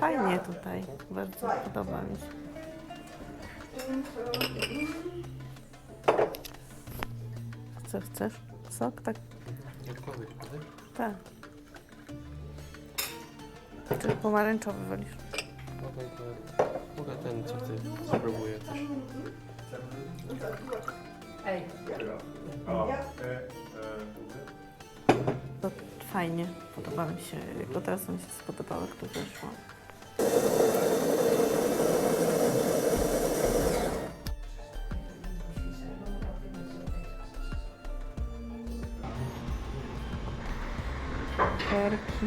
Fajnie tutaj, bardzo podoba mi się. Co chcesz? Sok? Tak, prawda? tak. Czy pomarańczowy wolisz? Mogę, to, ten, co ty spróbuję też. To fajnie, podoba mi się. Jak od razu mi się spodobało, jak tu wyszło. Perki.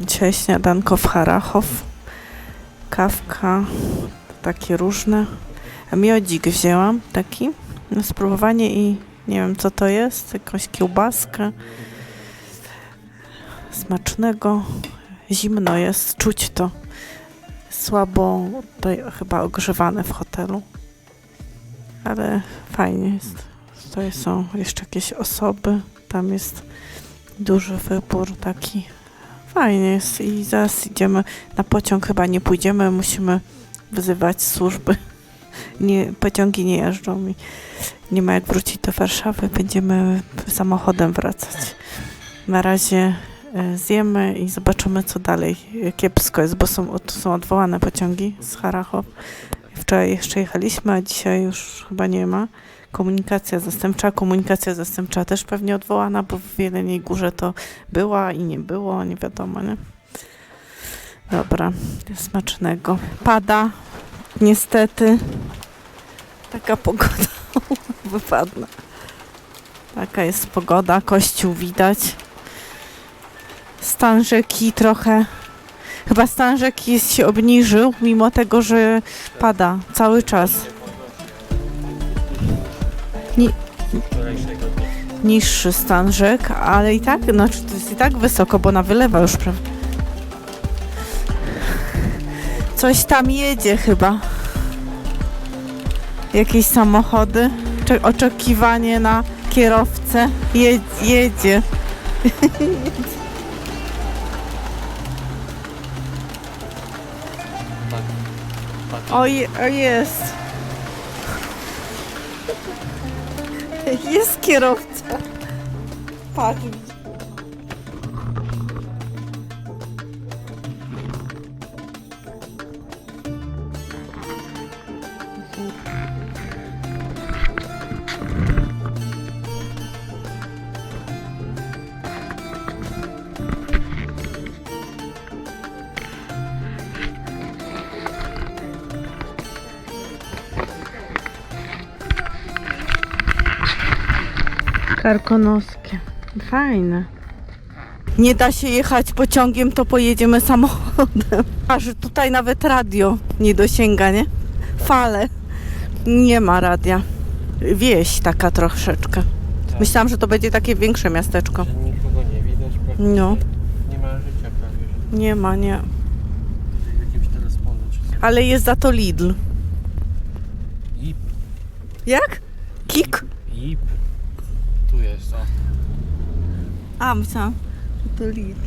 Dzisiaj śniadanko w Harachow. Kawka, takie różne. Miodzik wzięłam taki na spróbowanie i nie wiem co to jest, jakąś kiełbaskę smacznego. Zimno jest, czuć to. Słabo tutaj chyba ogrzewane w hotelu. Ale fajnie jest. Tutaj są jeszcze jakieś osoby. Tam jest duży wybór taki. Fajnie jest i zaraz idziemy na pociąg chyba nie pójdziemy, musimy wzywać służby nie, pociągi nie jeżdżą i nie ma jak wrócić do Warszawy. Będziemy samochodem wracać. Na razie zjemy i zobaczymy, co dalej. Kiepsko jest, bo są, są odwołane pociągi z Harachow. Wczoraj jeszcze jechaliśmy, a dzisiaj już chyba nie ma. Komunikacja zastępcza, komunikacja zastępcza też pewnie odwołana, bo w Jeleniej Górze to była i nie było, nie wiadomo, nie? Dobra, smacznego. Pada, niestety. Taka pogoda wypadła. Taka jest pogoda, kościół widać. Stan rzeki trochę, chyba stan rzeki się obniżył, mimo tego, że pada cały czas. Ni niższy stan rzek, ale i tak, znaczy to jest i tak wysoko, bo ona wylewa już, prawda? Coś tam jedzie chyba. Jakieś samochody. Cze- oczekiwanie na kierowcę. Je- jedzie. Patrz. O, je- o jest. Jest kierowca. Patrz. Karkonoskie. Fajne. Nie da się jechać pociągiem, to pojedziemy samochodem. A że tutaj nawet radio nie dosięga, nie? Fale. Nie ma radia. Wieś taka troszeczkę. Tak. Myślałam, że to będzie takie większe miasteczko. Że nikogo nie widać, praktycznie No. nie ma życia prawie. że- Nie ma, nie. W jakimś telesponie czy coś. Ale jest za to Lidl. Ip, Jak? Kik? ip. Tu jest, o. A, myślałam, że to Lidl.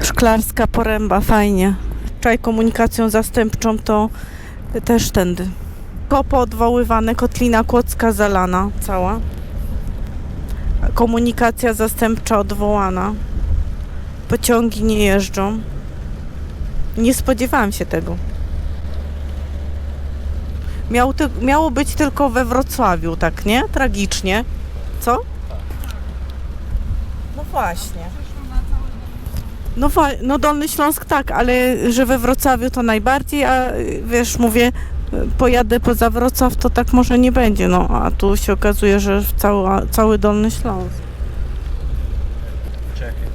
Szklarska poręba, fajnie. Wczoraj komunikacją zastępczą to też tędy. Kopo odwoływane, kotlina kłodzka zalana cała. Komunikacja zastępcza odwołana. Pociągi nie jeżdżą. Nie spodziewałam się tego. Miało, ty, miało być tylko we Wrocławiu, tak nie? Tragicznie. Co? No właśnie. No, no Dolny Śląsk tak, ale że we Wrocławiu to najbardziej, a wiesz, mówię, pojadę poza Wrocław, to tak może nie będzie, no a tu się okazuje, że cała, cały Dolny Śląsk. Czechy.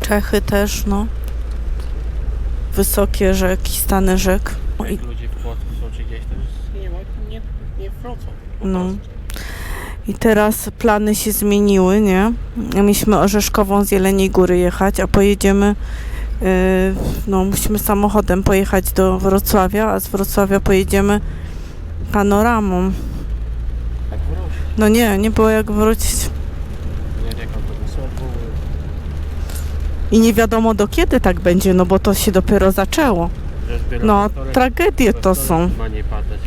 Czechy też, no. Wysokie rzeki, stany rzek. I, Jak ludzie w Płocku są czy gdzieś, to już nie nie, nie wrócą. No. I teraz plany się zmieniły, nie? Mieliśmy Orzeszkową z Jeleniej Góry jechać, a pojedziemy Yy, no, musimy samochodem pojechać do Wrocławia, a z Wrocławia pojedziemy panoramą. Jak wrócić? No nie, nie było jak wrócić. Nie, jak autobusy odwołują. I nie wiadomo do kiedy tak będzie, no bo to się dopiero zaczęło. No, tragedie to są. Ma nie padać.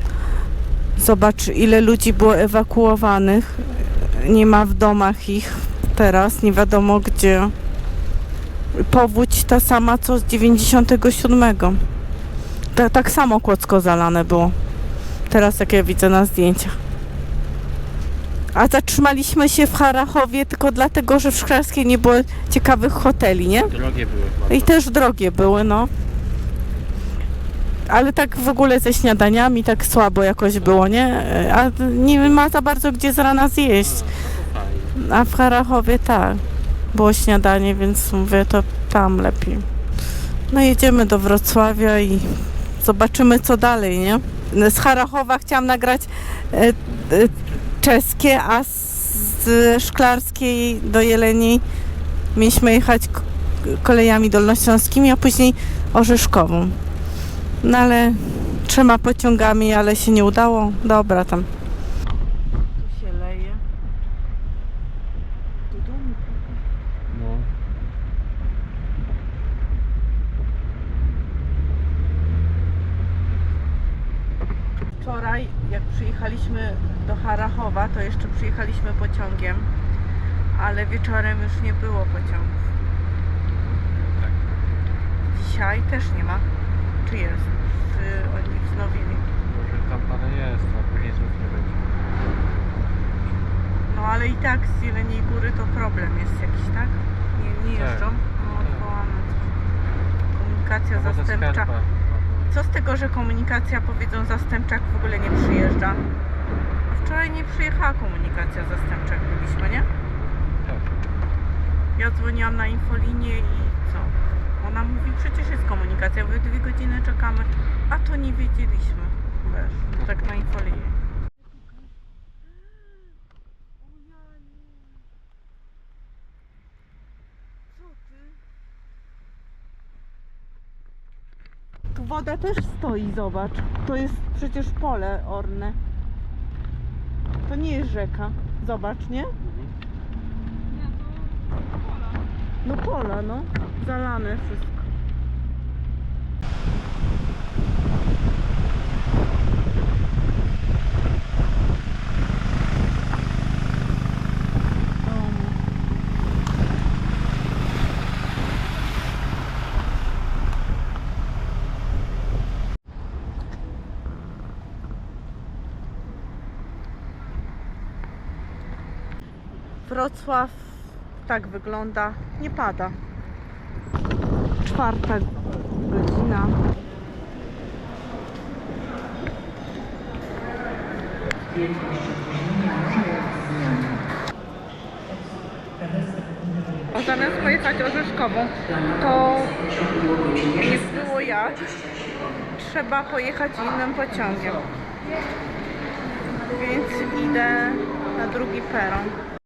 Zobacz, ile ludzi było ewakuowanych. Nie ma w domach ich teraz, nie wiadomo gdzie. Powódź ta sama co z 97. Ta, tak samo Kłodzko zalane było. Teraz jak ja widzę na zdjęciach. A zatrzymaliśmy się w Harachowie tylko dlatego, że w Szklarskiej nie było ciekawych hoteli, nie? Drogie były. I też drogie były, no. Ale tak w ogóle ze śniadaniami tak słabo jakoś było, nie? A nie ma za bardzo gdzie z rana zjeść. A, no. A w Harachowie tak. Było śniadanie, więc mówię, to tam lepiej. No jedziemy do Wrocławia i zobaczymy co dalej, nie? Z Harachowa chciałam nagrać e, e, czeskie, a z Szklarskiej do Jeleniej mieliśmy jechać kolejami dolnośląskimi, a później Orzeszkową. No ale trzema pociągami, ale się nie udało. Dobra, tam. Tu się leje. No. Wczoraj, jak przyjechaliśmy do Harachowa, to jeszcze przyjechaliśmy pociągiem, ale wieczorem już nie było pociągów. Tak. Dzisiaj też nie ma. Czy jest? Czy oni wznowili? Może tam parę jest, a później znów nie będzie. No ale i tak z Jeleniej Góry to problem jest jakiś, tak? Nie, nie Tak. jeżdżą? No Tak. Komunikacja No ze zastępcza. skarpa. Co z tego, że komunikacja powiedzą zastępcza w ogóle nie przyjeżdża? A wczoraj nie przyjechała komunikacja zastępcza, jak byliśmy, nie? Tak. Ja dzwoniłam na infolinię i co? Ona mówi, przecież jest komunikacja, my dwie godziny czekamy, a to nie wiedzieliśmy. Wiesz, no tak na infolinię. Tu woda też stoi, zobacz. To jest przecież pole orne. To nie jest rzeka. Zobacz, nie? No pola, no. Zalane wszystko. Wrocław tak wygląda. Nie pada. Czwarta godzina. A zamiast pojechać Orzeszkową, to nie było jak. Trzeba pojechać innym pociągiem. Więc idę na drugi peron.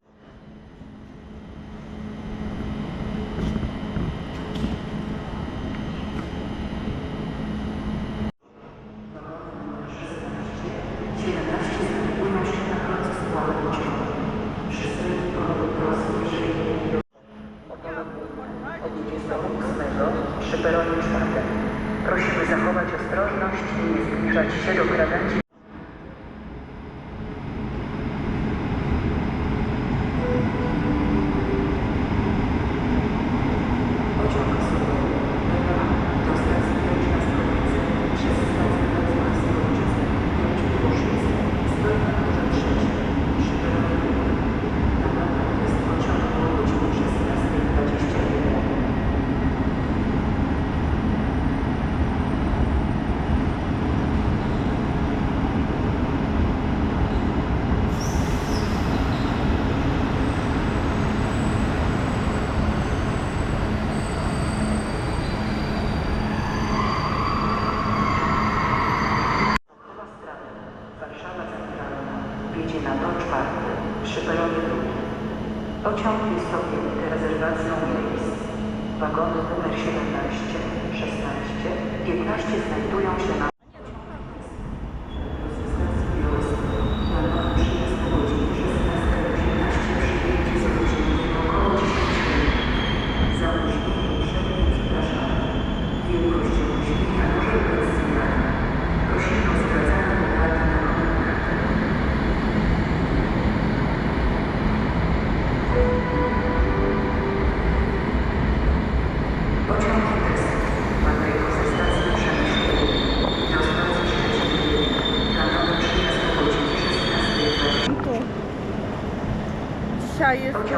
Tor czwarty przy peronie drugim. Pociąg jest objęty rezerwacją miejsc. Wagony numer 17 15 znajdują się na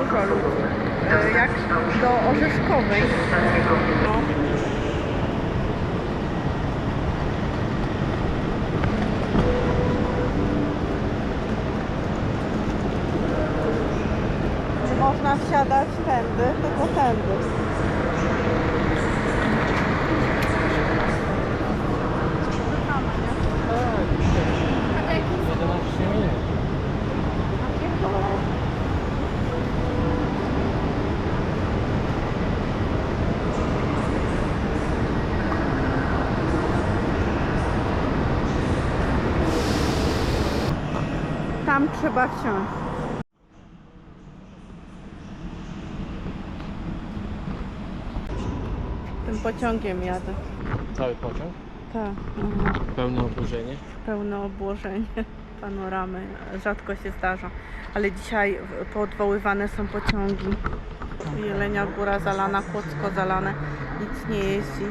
Osobowy E, Jak do Orzeszkowej. Stację Górnicza. Czy można wsiadać tędy? Tylko tędy. Tak, 11 minut. Tam trzeba wsiąść. Tym pociągiem jadę. Cały pociąg? Tak. Pełne oburzenie. Pełne obłożenie panoramy. Rzadko się zdarza. Ale dzisiaj poodwoływane są pociągi. Jelenia Góra zalana, Kłodzko zalane. Nic nie jeździ.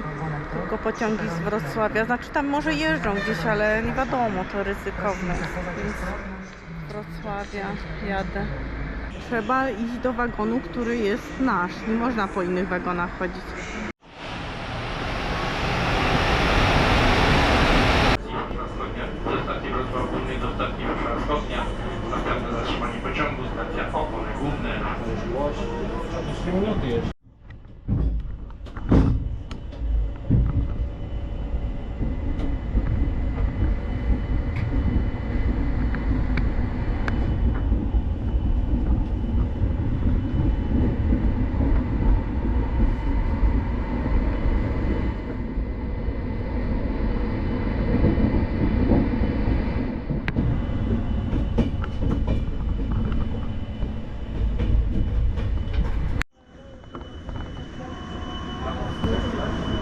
Tylko pociągi z Wrocławia. Znaczy tam może jeżdżą gdzieś, ale nie wiadomo, to ryzykowne. Więc Wrocławia jadę. Trzeba iść do wagonu, który jest nasz. Nie można po innych wagonach chodzić. Następne zatrzymanie pociągu, stacja Opole Główne, Możliwość. 3 minuty jeszcze.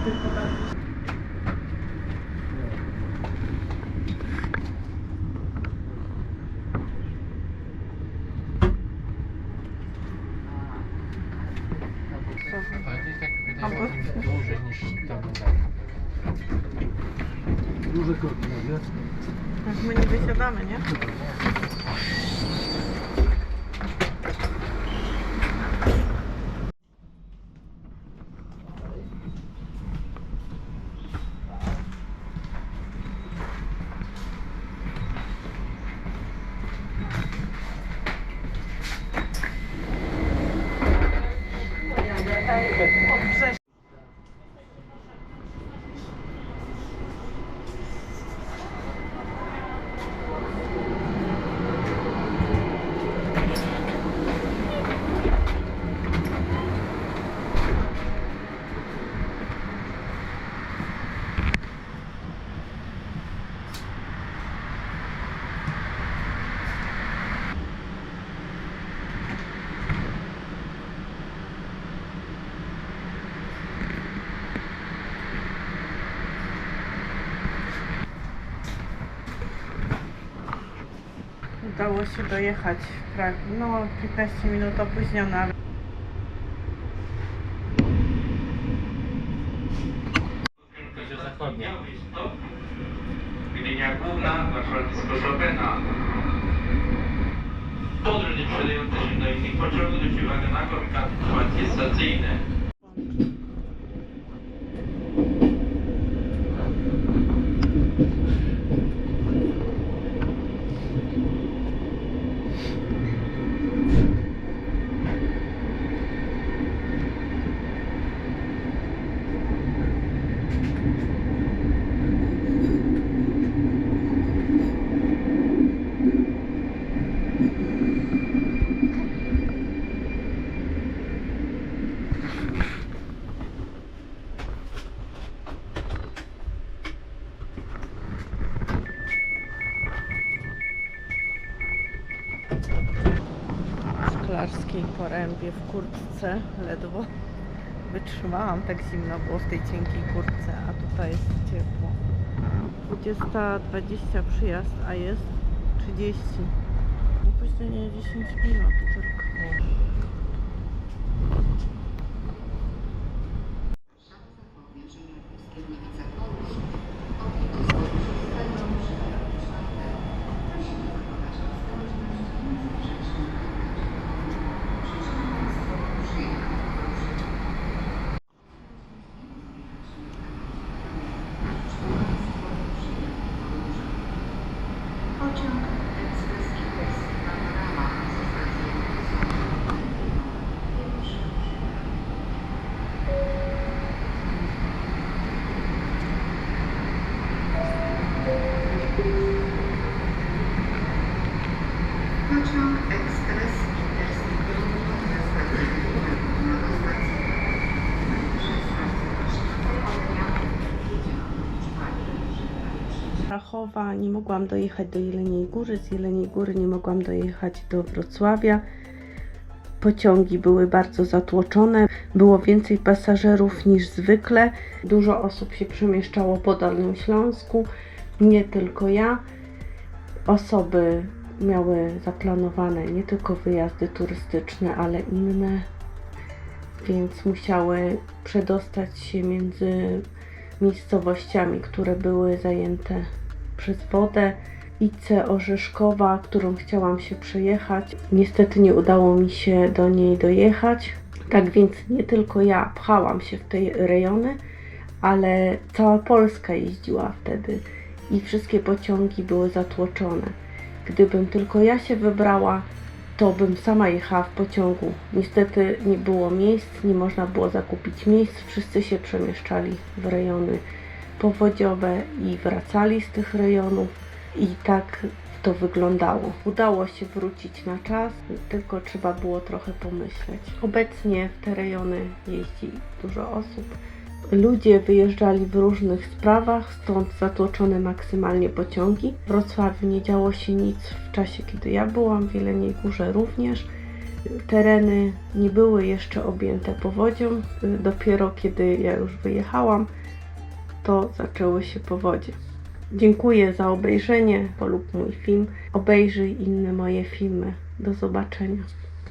Ale to jest tak pytanie, dłużej niż tam Duże korki na Jak my nie wysiadamy, nie? Udało się dojechać no 15 minut opóźniona, ale Szklarskiej Porębie w kurtce ledwo wytrzymałam, tak zimno było w tej cienkiej kurtce, a tutaj jest ciepło. 20.20 przyjazd, a jest 30. Opóźnienie 10 minut tylko. Pociąg ekspres Intercity Panorama ze stacji Pociąg ekspres Intercity ze stacji Górna do stacji przez stację południa jedzie na Krachowa, nie mogłam dojechać do Jeleniej Góry, z Jeleniej Góry nie mogłam dojechać do Wrocławia. Pociągi były bardzo zatłoczone, było więcej pasażerów niż zwykle. Dużo osób się przemieszczało po Dolnym Śląsku, nie tylko ja. Osoby miały zaplanowane nie tylko wyjazdy turystyczne, ale inne, więc musiały przedostać się między miejscowościami, które były zajęte przez wodę. Ice Orzeszkowa, którą chciałam się przejechać. Niestety nie udało mi się do niej dojechać. Tak więc nie tylko ja pchałam się w te rejony, ale cała Polska jeździła wtedy i wszystkie pociągi były zatłoczone. Gdybym tylko ja się wybrała, to bym sama jechała w pociągu. Niestety nie było miejsc, nie można było zakupić miejsc, wszyscy się przemieszczali w rejony powodziowe i wracali z tych rejonów i tak to wyglądało. Udało się wrócić na czas, tylko trzeba było trochę pomyśleć. Obecnie w te rejony jeździ dużo osób. Ludzie wyjeżdżali w różnych sprawach, stąd zatłoczone maksymalnie pociągi. W Wrocławiu nie działo się nic w czasie, kiedy ja byłam, w Jeleniej Górze również. Tereny nie były jeszcze objęte powodzią. Dopiero kiedy ja już wyjechałam, to zaczęły się powodzie. Dziękuję za obejrzenie, polub mój film, obejrzyj inne moje filmy. Do zobaczenia.